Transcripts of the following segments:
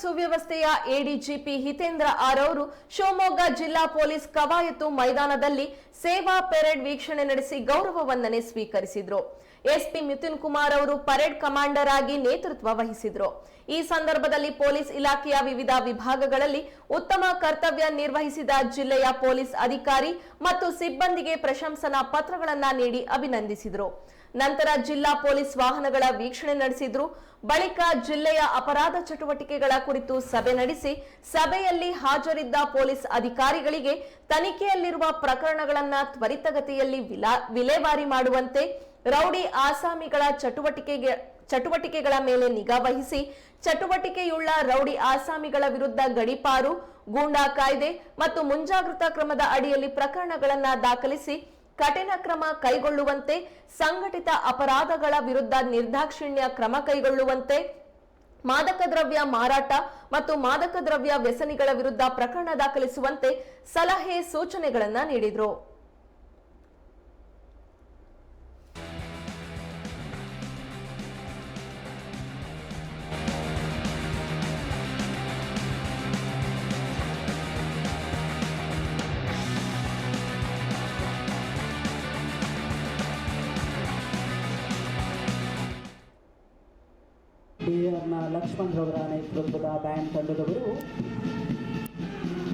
ಸುವ್ಯವಸ್ಥೆಯ ADGP Hitendra R ಅವರು ಶಿವಮೊಗ್ಗ ಜಿಲ್ಲಾ police ಕವಾಯತು ಮೈದಾನದಲ್ಲಿ ಸೇವಾ ಪೆರೇಡ್ ವೀಕ್ಷಣೆ ನಡೆಸಿ ಗೌರವ ವಂದನೆ ಸ್ವೀಕರಿಸಿದ್ರು. ಎಸ್ಪಿ ಮಿಥುನ್ ಕುಮಾರ್ ಅವರು ಪರೇಡ್ ಕಮಾಂಡರ್ ಆಗಿ ನೇತೃತ್ವ ವಹಿಸಿದ್ರು. ಈ ಸಂದರ್ಭದಲ್ಲಿ ಪೊಲೀಸ್ ಇಲಾಖೆಯ ವಿವಿಧ ವಿಭಾಗಗಳಲ್ಲಿ ಉತ್ತಮ ಕರ್ತವ್ಯ ನಿರ್ವಹಿಸಿದ ಜಿಲ್ಲೆಯ ಪೊಲೀಸ್ ಅಧಿಕಾರಿ ಮತ್ತು ಸಿಬ್ಬಂದಿಗೆ ಪ್ರಶಂಸನಾ ಪತ್ರಗಳನ್ನ ನೀಡಿ ಅಭಿನಂದಿಸಿದರು. ನಂತರ ಜಿಲ್ಲಾ ಪೊಲೀಸ್ ವಾಹನಗಳ ವೀಕ್ಷಣೆ ನಡೆಸಿದ್ರು. ಬಳಿಕ ಜಿಲ್ಲೆಯ ಅಪರಾಧ ಚಟುವಟಿಕೆಗಳ ಕುರಿತು ಸಭೆ ನಡೆಸಿ ಸಭೆಯಲ್ಲಿ ಹಾಜರಿದ್ದ ಪೊಲೀಸ್ ಅಧಿಕಾರಿಗಳಿಗೆ ತನಿಖೆಯಲ್ಲಿರುವ ಪ್ರಕರಣಗಳನ್ನ ತ್ವರಿತಗತಿಯಲ್ಲಿ ವಿಲಾ- ವಿಲೇವಾರಿ ಮಾಡುವಂತೆ ರೌಡಿ ಆಸಾಮಿಗಳ ಚಟುವಟಿಕೆಗೆ ಚಟುವಟಿಕೆಗಳ ಮೇಲೆ ನಿಗಾ ವಹಿಸಿ ಚಟುವಟಿಕೆಯುಳ್ಳ ರೌಡಿ ಆಸಾಮಿಗಳ ವಿರುದ್ಧ ಗಡಿಪಾರು, ಗೂಂಡಾ ಕಾಯ್ದೆ ಮತ್ತು ಮುಂಜಾಗ್ರತಾ ಕ್ರಮದ ಅಡಿಯಲ್ಲಿ ಪ್ರಕರಣಗಳನ್ನು ದಾಖಲಿಸಿ ಕಠಿಣ ಕ್ರಮ ಕೈಗೊಳ್ಳುವಂತೆ, ಸಂಘಟಿತ ಅಪರಾಧಗಳ ವಿರುದ್ಧ ನಿರ್ದಾಕ್ಷಿಣ್ಯ ಕ್ರಮ ಕೈಗೊಳ್ಳುವಂತೆ, ಮಾದಕ ದ್ರವ್ಯ ಮಾರಾಟ ಮತ್ತು ಮಾದಕ ದ್ರವ್ಯ ವ್ಯಸನಿಗಳ ವಿರುದ್ಧ ಪ್ರಕರಣ ದಾಖಲಿಸುವಂತೆ ಸಲಹೆ ಸೂಚನೆಗಳನ್ನು ನೀಡಿದ್ರು. ಲಕ್ಷ್ಮಣ್ ರವರ ನೇತೃತ್ವದ ಬ್ಯಾಂಡ್ ತಂಡದವರು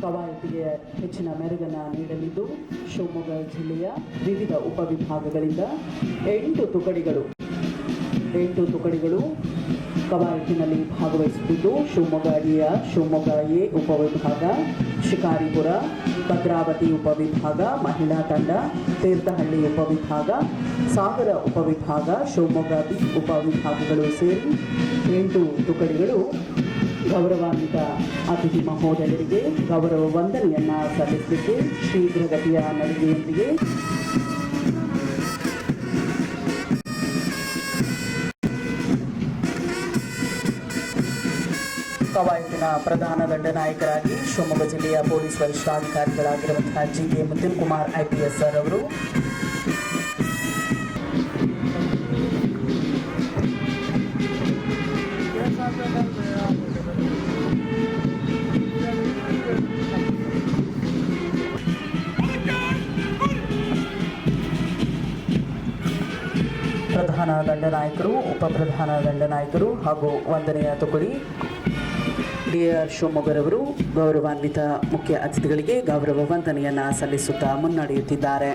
ಕವಾಯತಿಗೆ ಹೆಚ್ಚಿನ ಮೆರುಗನ್ನು ನೀಡಲಿದ್ದು, ಶಿವಮೊಗ್ಗ ಜಿಲ್ಲೆಯ ವಿವಿಧ ಉಪವಿಭಾಗಗಳಿಂದ ಎಂಟು ತುಕಡಿಗಳು ಎಂಟು ತುಕಡಿಗಳು ಕವಾಯತಿನಲ್ಲಿ ಭಾಗವಹಿಸುತ್ತಿದ್ದು, ಶಿವಮೊಗ್ಗ ಅಡಿಯ, ಶಿವಮೊಗ್ಗ ಎ ಉಪವಿಭಾಗ ಶಿಕಾರಿಪುರ, ಭದ್ರಾವತಿ ಉಪವಿಭಾಗ, ಮಹಿಳಾ ತಂಡ, ತೀರ್ಥಹಳ್ಳಿ ಉಪವಿಭಾಗ, ಸಾಗರ ಉಪವಿಭಾಗ, ಶಿವಮೊಗ್ಗ ಬಿ ಉಪವಿಭಾಗಗಳು ಸೇರಿ ಎಂಟು ತುಕಡಿಗಳು ಗೌರವಾನ್ವಿತ ಅತಿಥಿ ಮಹೋದಯರಿಗೆ ಗೌರವ ವಂದನೆಯನ್ನು ಸಲ್ಲಿಸಲಿಕ್ಕೆ ಶೀಘ್ರಗತಿಯ ನಡಿಗೆಯೊಂದಿಗೆ ಕವಾಯತಿನ ಪ್ರಧಾನ ದಂಡನಾಯಕರಾಗಿ ಶಿವಮೊಗ್ಗ ಜಿಲ್ಲೆಯ ಪೊಲೀಸ್ ವರಿಷ್ಠಾಧಿಕಾರಿಗಳಾಗಿರುವಂತಹ ಜಿ ಕೆ ಮುತ್ತಿನ್ ಕುಮಾರ್ ಐಪಿಎಸ್ ಸರ್ ಅವರು. ಪ್ರಧಾನ ದಂಡನಾಯಕರು ಉಪಪ್ರಧಾನ ದಂಡನಾಯಕರು ಹಾಗೂ ವಂದನೆಯ ತುಕಡಿ ಡಿಆರ್ ಶಿವಮೊಗ್ಗರವರು ಗೌರವಾನ್ವಿತ ಮುಖ್ಯ ಅತಿಥಿಗಳಿಗೆ ಗೌರವ ವಂದನೆಯನ್ನ ಸಲ್ಲಿಸುತ್ತಾ ಮುನ್ನಡೆಯುತ್ತಿದ್ದಾರೆ.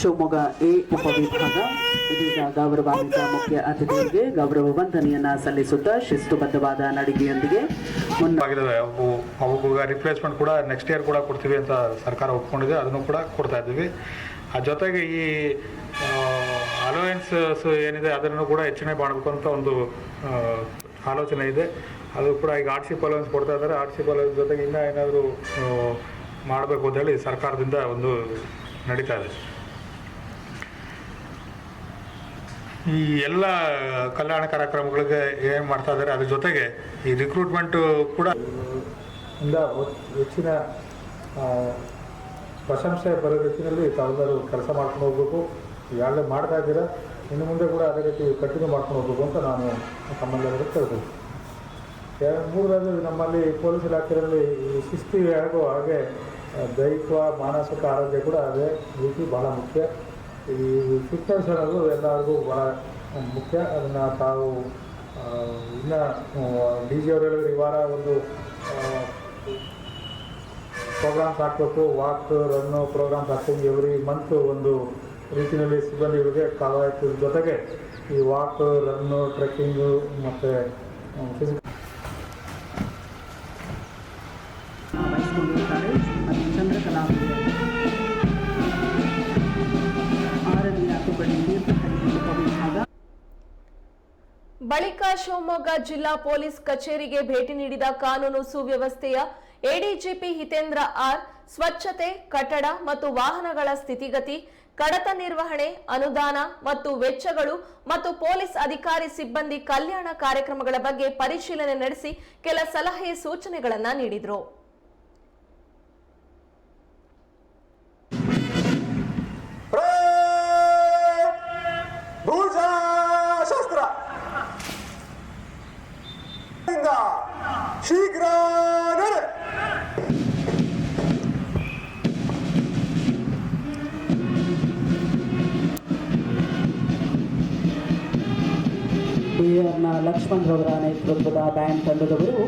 ಶಿವಮೊಗ್ಗ ಎ ಉಪವಿಭಾಗ, ಇದೀಗ ಗೌರವಾನ್ವಿತ ಮುಖ್ಯ ಅತಿಥಿಗಳಿಗೆ ಗೌರವ ವಂದನೆಯನ್ನ ಸಲ್ಲಿಸುತ್ತಾ ಶಿಸ್ತುಬದ್ಧವಾದ ನಡಿಗೆಯೊಂದಿಗೆ ಮುನ್ನ ಆಗಿದ್ದಾವೆ ಅವು ಅವಕ್ಕೆ ರಿಪ್ಲೇಸ್ಮೆಂಟ್ ಕೂಡ ನೆಕ್ಸ್ಟ್ ಇಯರ್ ಕೂಡ ಕೊಡ್ತೀವಿ ಅಂತ ಸರ್ಕಾರ ಒಪ್ಕೊಂಡಿದೆ. ಅದನ್ನು ಕೂಡ ಕೊಡ್ತಾ ಇದ್ದೀವಿ. ಜೊತೆಗೆ ಈ ಅಲೋಯೆನ್ಸ್ ಏನಿದೆ ಅದನ್ನು ಕೂಡ ಹೆಚ್ಚಿನ ಮಾಡಬೇಕು ಅಂತ ಒಂದು ಆಲೋಚನೆ ಇದೆ. ಅದು ಕೂಡ ಈಗ ಆರ್ಟ್ಶಿಪ್ ಅಲೋವೆನ್ಸ್ ಕೊಡ್ತಾ ಇದ್ದಾರೆ. ಸಿ ಅಲೋವೆನ್ಸ್ ಜೊತೆಗೆ ಇನ್ನೂ ಏನಾದರೂ ಮಾಡಬೇಕು ಅಂತ ಹೇಳಿ ಸರ್ಕಾರದಿಂದ ಒಂದು ನಡೀತಾ ಇದೆ. ಈ ಎಲ್ಲ ಕಲ್ಯಾಣ ಕಾರ್ಯಕ್ರಮಗಳಿಗೆ ಏನು ಮಾಡ್ತಾ ಇದ್ದಾರೆ, ಅದ್ರ ಜೊತೆಗೆ ಈ ರಿಕ್ರೂಟ್ಮೆಂಟು ಕೂಡ ಹೆಚ್ಚಿನ ಪ್ರಶಂಸೆ ಬರೋ ರೀತಿಯಲ್ಲಿ ತಾವೆಲ್ಲರೂ ಕೆಲಸ ಮಾಡ್ಕೊಂಡು ಹೋಗ್ಬೇಕು. ಈಗಾಗಲೇ ಮಾಡ್ತಾ ಇದ್ದೀರಾ. ಇನ್ನು ಮುಂದೆ ಕೂಡ ಅದೇ ರೀತಿ ಕಂಟಿನ್ಯೂ ಮಾಡ್ಕೊಂಡು ಹೋಗ್ಬೇಕು ಅಂತ ನಾನು ಕೇಳ್ತೀನಿ. ಎರಡು ಮೂರರಲ್ಲಿ ನಮ್ಮಲ್ಲಿ ಪೊಲೀಸ್ ಇಲಾಖೆಯಲ್ಲಿ ಶಿಸ್ತು ಹೇಗೋ ಹಾಗೆ, ದೈಹಿಕ, ಮಾನಸಿಕ ಆರೋಗ್ಯ ಕೂಡ ಅದೇ ರೀತಿ ಬಹಳ ಮುಖ್ಯ. ಈ ಫಿಟ್ನೆಸ್ ಅನ್ನೋದು ಎಲ್ಲರಿಗೂ ಭಾಳ ಮುಖ್ಯ. ಅದನ್ನು ತಾವು ಇನ್ನು ಡಿ ಜಿ ಅವರು ಹೇಳಿದ್ರೆ ಈ ವಾರ ಒಂದು ಪ್ರೋಗ್ರಾಮ್ಸ್ ಹಾಕಬೇಕು ವಾಕ್ ರನ್ನು ಪ್ರೋಗ್ರಾಮ್ಸ್ ಹಾಕ್ತೀವಿ. ಎವ್ರಿ ಮಂತ್ ಒಂದು ರೀತಿಯಲ್ಲಿ ಸಿಬ್ಬಂದಿಗಳಿಗೆ ಕಾವಾಯ್ತು ಜೊತೆಗೆ ಈ ವಾಕ್ ರನ್ನು ಟ್ರೆಕ್ಕಿಂಗು ಮತ್ತು ಫಿಸಿಕಲ್ ಬಳಿಕ ಶಿವಮೊಗ್ಗ ಜಿಲ್ಲಾ ಪೊಲೀಸ್ ಕಚೇರಿಗೆ ಭೇಟಿ ನೀಡಿದ ಕಾನೂನು ಸುವ್ಯವಸ್ಥೆಯ ಎಡಿಜಿಪಿ ಹಿತೇಂದ್ರ ಆರ್, ಸ್ವಚ್ಛತೆ, ಕಟ್ಟಡ ಮತ್ತು ವಾಹನಗಳ ಸ್ಥಿತಿಗತಿ, ಕಡತ ನಿರ್ವಹಣೆ, ಅನುದಾನ ಮತ್ತು ವೆಚ್ಚಗಳು ಮತ್ತು ಪೊಲೀಸ್ ಅಧಿಕಾರಿ ಸಿಬ್ಬಂದಿ ಕಲ್ಯಾಣ ಕಾರ್ಯಕ್ರಮಗಳ ಬಗ್ಗೆ ಪರಿಶೀಲನೆ ನಡೆಸಿ ಕೆಲ ಸಲಹೆ ಸೂಚನೆಗಳನ್ನು ನೀಡಿದರು. ಶಸ್ತ್ರ. ಆರ್ನ ಲಕ್ಷ್ಮಣ್ ರವರ ನೇತೃತ್ವದ ಬ್ಯಾಂಡ್ ತಂಡದವರು